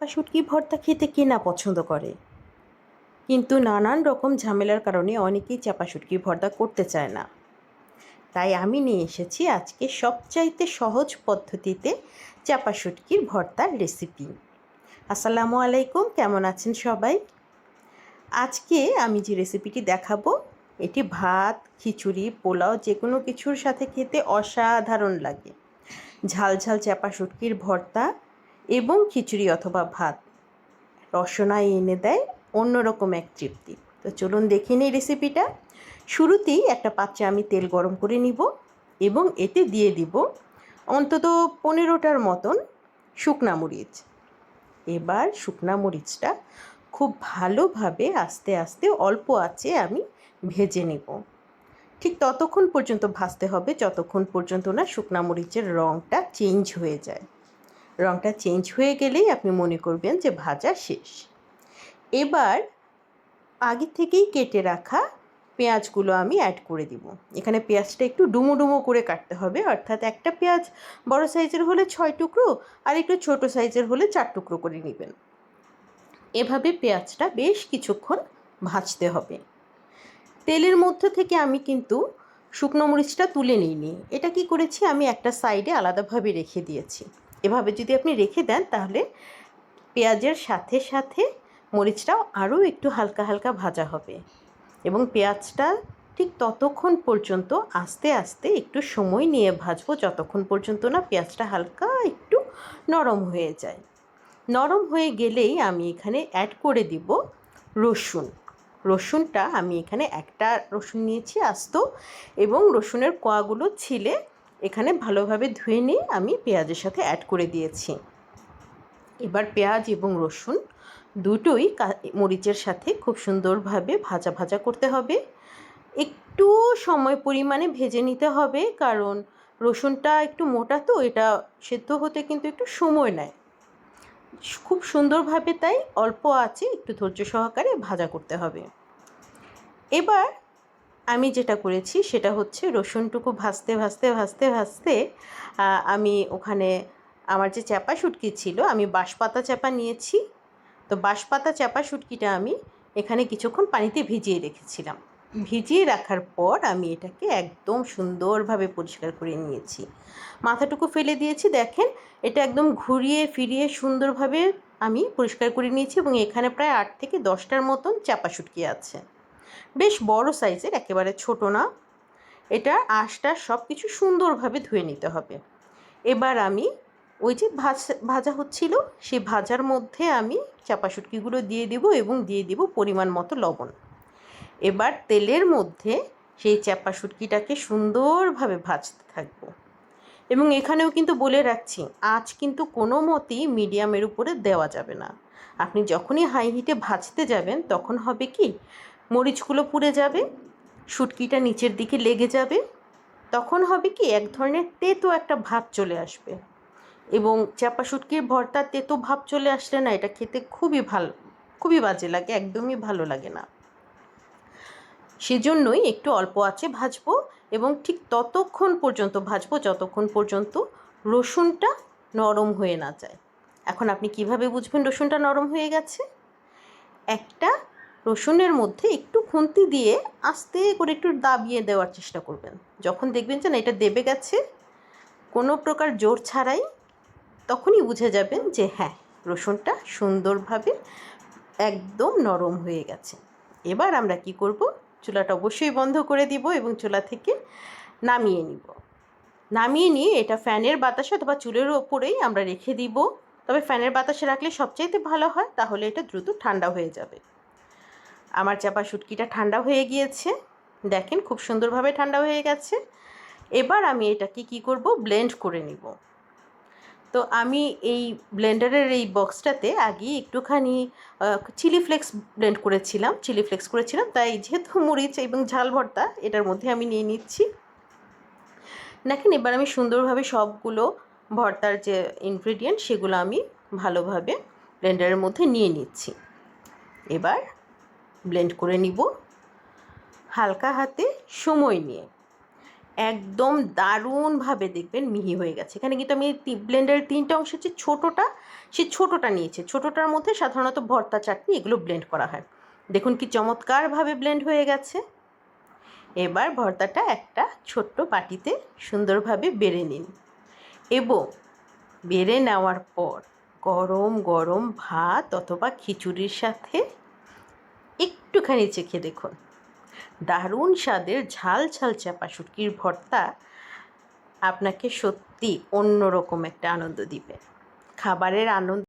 বা শুটকি ভর্তা খেতে কে না পছন্দ করে? কিন্তু নানান রকম ঝামেলার কারণে অনেকেই চাপা শুটকি ভর্তা করতে চায় না। তাই আমি নিয়ে এসেছি আজকে সবচাইতে সহজ পদ্ধতিতে চাপা শুটকির ভর্তার রেসিপি। আসসালামু আলাইকুম, কেমন আছেন সবাই? আজকে আমি যে রেসিপিটি দেখাবো, এটি ভাত, খিচুড়ি, পোলাও যে কোনো কিছুর সাথে খেতে অসাধারণ লাগে। ঝাল ঝাল চাপা শুটকির ভর্তা এবং খিচুড়ি অথবা ভাত। রসনায় এনে দেয় অন্যরকম এক তৃপ্তি। তো চলুন দেখে নিই রেসিপিটা শুরুতেই একটা পাত্রে আমি তেল গরম করে নিব এবং এতে দিয়ে দিব অন্তত পনেরোটার মতন শুকনা মরিচ। এবার শুকনা মরিচটা খুব ভালোভাবে আস্তে আস্তে অল্প আছে আমি ভেজে নেব। ঠিক ততক্ষণ পর্যন্ত ভাজতে হবে, যতক্ষণ পর্যন্ত না শুকনা মরিচের রঙটা চেঞ্জ হয়ে যায়। রঙটা চেঞ্জ হয়ে গেলেই আপনি মনে করবেন যে ভাজা শেষ। এবার আগে থেকেই কেটে রাখা পেঁয়াজগুলো আমি অ্যাড করে দিব। এখানে পেঁয়াজটা একটু ডুমো ডুমো করে কাটতে হবে, অর্থাৎ একটা পেঁয়াজ বড় সাইজের হলে ছয় টুকরো আর একটু ছোট সাইজের হলে চার টুকরো করে নেবেন। এভাবে পেঁয়াজটা বেশ কিছুক্ষণ ভাজতে হবে। তেলের মধ্যে থেকে আমি কিন্তু শুকনো মরিচটা তুলে নিইনি। এটা কি করেছি? আমি একটা সাইডে আলাদাভাবে রেখে দিয়েছি। এভাবে যদি আপনি রেখে দেন, তাহলে পেঁয়াজের সাথে সাথে মরিচটাও আরও একটু হালকা হালকা ভাজা হবে। এবং পেঁয়াজটা ঠিক ততক্ষণ পর্যন্ত আস্তে আস্তে একটু সময় নিয়ে ভাজবো, যতক্ষণ পর্যন্ত না পেঁয়াজটা হালকা একটু নরম হয়ে যায়। নরম হয়ে গেলেই আমি এখানে অ্যাড করে দিব রসুন। রসুনটা আমি এখানে একটা রসুন নিয়েছি আস্ত, এবং রসুনের কোয়াগুলো ছিলে এখানে ভালোভাবে ধুয়ে নিয়ে আমি পেঁয়াজের সাথে অ্যাড করে দিয়েছি। এবার পেঁয়াজ এবং রসুন দুটোই মরিচের সাথে খুব সুন্দরভাবে ভাজা ভাজা করতে হবে। একটু সময় পরিমাণে ভেজে নিতে হবে, কারণ রসুনটা একটু মোটা তো, এটা সেদ্ধ হতে কিন্তু একটু সময় নেয়। খুব সুন্দরভাবে তাই অল্প আছে, একটু ধৈর্য সহকারে ভাজা করতে হবে। এবার আমি যেটা করেছি সেটা হচ্ছে রসুনটুকু ভাজতে ভাজতে ভাজতে ভাজতে আমি ওখানে আমার যে চ্যাপা শুটকি ছিল, আমি বাঁশপাতা চ্যাপা নিয়েছি। তো বাঁশপাতা চ্যাপা শুটকিটা আমি এখানে কিছুক্ষণ পানিতে ভিজিয়ে রেখেছিলাম। ভিজিয়ে রাখার পর আমি এটাকে একদম সুন্দরভাবে পরিষ্কার করে নিয়েছি। মাথাটুকু ফেলে দিয়েছি, দেখেন, এটা একদম ঘুরিয়ে ফিরিয়ে সুন্দরভাবে আমি পরিষ্কার করে নিয়েছি এবং এখানে প্রায় আট থেকে দশটার মতন চাপা শুটকি আছে। বেশ বড় সাইজের, একেবারে ছোট না। এটা আঁশটা সব কিছু সুন্দরভাবে ধুয়ে নিতে হবে। এবার আমি ওই যে ভাজ, ভাজা হচ্ছিল, সেই ভাজার মধ্যে আমি চাপা শুটকিগুলো দিয়ে দেব এবং দিয়ে দেব পরিমাণ মতো লবণ। এবার তেলের মধ্যে সেই চাপা শুটকিটাকে সুন্দরভাবে ভাজতে থাকব। এবং এখানেও কিন্তু বলে রাখছি, আঁচ কিন্তু কোনো মতেই মিডিয়ামের উপরে দেওয়া যাবে না। আপনি যখনই হাই হিটে ভাজতে যাবেন, তখন হবে কি মরিচগুলো পুড়ে যাবে, শুটকিটা নিচের দিকে লেগে যাবে, তখন হবে কি এক ধরনের তেতো একটা ভাব চলে আসবে। এবং চাপা শুটকির ভর্তা তেতো ভাব চলে আসলে না, এটা খেতে খুবই ভালো, খুবই বাজে লাগে, একদমই ভালো লাগে না। সেজন্যই একটু অল্প আছে ভাজবো এবং ঠিক ততক্ষণ পর্যন্ত ভাজবো যতক্ষণ পর্যন্ত রসুনটা নরম হয়ে না যায়। এখন আপনি কীভাবে বুঝবেন রসুনটা নরম হয়ে গেছে? একটা রসুনের মধ্যে একটু খুন্তি দিয়ে আস্তে করে একটু দাবিয়ে দেওয়ার চেষ্টা করবেন। যখন দেখবেন যে না, এটা দেবে গেছে, কোনো প্রকার জোর ছাড়াই তখনই বুঝে যাবেন যে হ্যাঁ রসুনটা সুন্দরভাবে একদম নরম হয়ে গেছে। এবার আমরা কি করব? চুলাটা অবশ্যই বন্ধ করে দিব এবং চুলা থেকে নামিয়ে নিব। নামিয়ে নিয়ে এটা ফ্যানের বাতাসে অথবা চুলের ওপরেই আমরা রেখে দিব। তবে ফ্যানের বাতাসে রাখলে সবচাইতে ভালো হয়, তাহলে এটা দ্রুত ঠান্ডা হয়ে যাবে। আমার চাপা শুটকিটা ঠান্ডা হয়ে গিয়েছে। দেখেন খুব সুন্দরভাবে ঠান্ডা হয়ে গেছে। এবার আমি এটাকে কি করব? ব্লেন্ড করে নিব। তো আমি এই ব্লেন্ডারের এই বক্সটাতে আগে একটুখানি চিলি ফ্লেক্স ব্লেন্ড করেছিলাম, চিলি ফ্লেক্স করেছিলাম। তাই যেহেতু মরিচ এবং ঝাল ভর্তা, এটার মধ্যে আমি নিয়ে নিচ্ছি। দেখেন এবার আমি সুন্দরভাবে সবগুলো ভর্তার যে ইনগ্রেডিয়েন্ট সেগুলো আমি ভালোভাবে ব্লেন্ডারের মধ্যে নিয়ে নিচ্ছি। এবার ব্লেন্ড করে নিব। হালকা হাতে সময় নিয়ে। একদম দারুণভাবে দেখবেন মিহি হয়ে গেছে। এখানে কিন্তু আমি ব্লেন্ডারের তিনটে অংশ হচ্ছে ছোটোটা, সে ছোটোটা নিয়েছে। ছোটোটার মধ্যে সাধারণত ভর্তা, চাটনি এগুলো ব্লেন্ড করা হয়। দেখুন কি চমৎকারভাবে ব্লেন্ড হয়ে গেছে। এবার ভর্তাটা একটা ছোট্ট বাটিতে সুন্দরভাবে বেড়ে নিন। এবং বেড়ে নেওয়ার পর গরম গরম ভাত অথবা খিচুড়ির সাথে একটুখানি চেখে দেখুন। দারুণ স্বাদের ঝাল ঝাল চাপা শুটকির ভর্তা আপনাকে সত্যি অন্যরকম একটা আনন্দ দিবে। খাবারের আনন্দ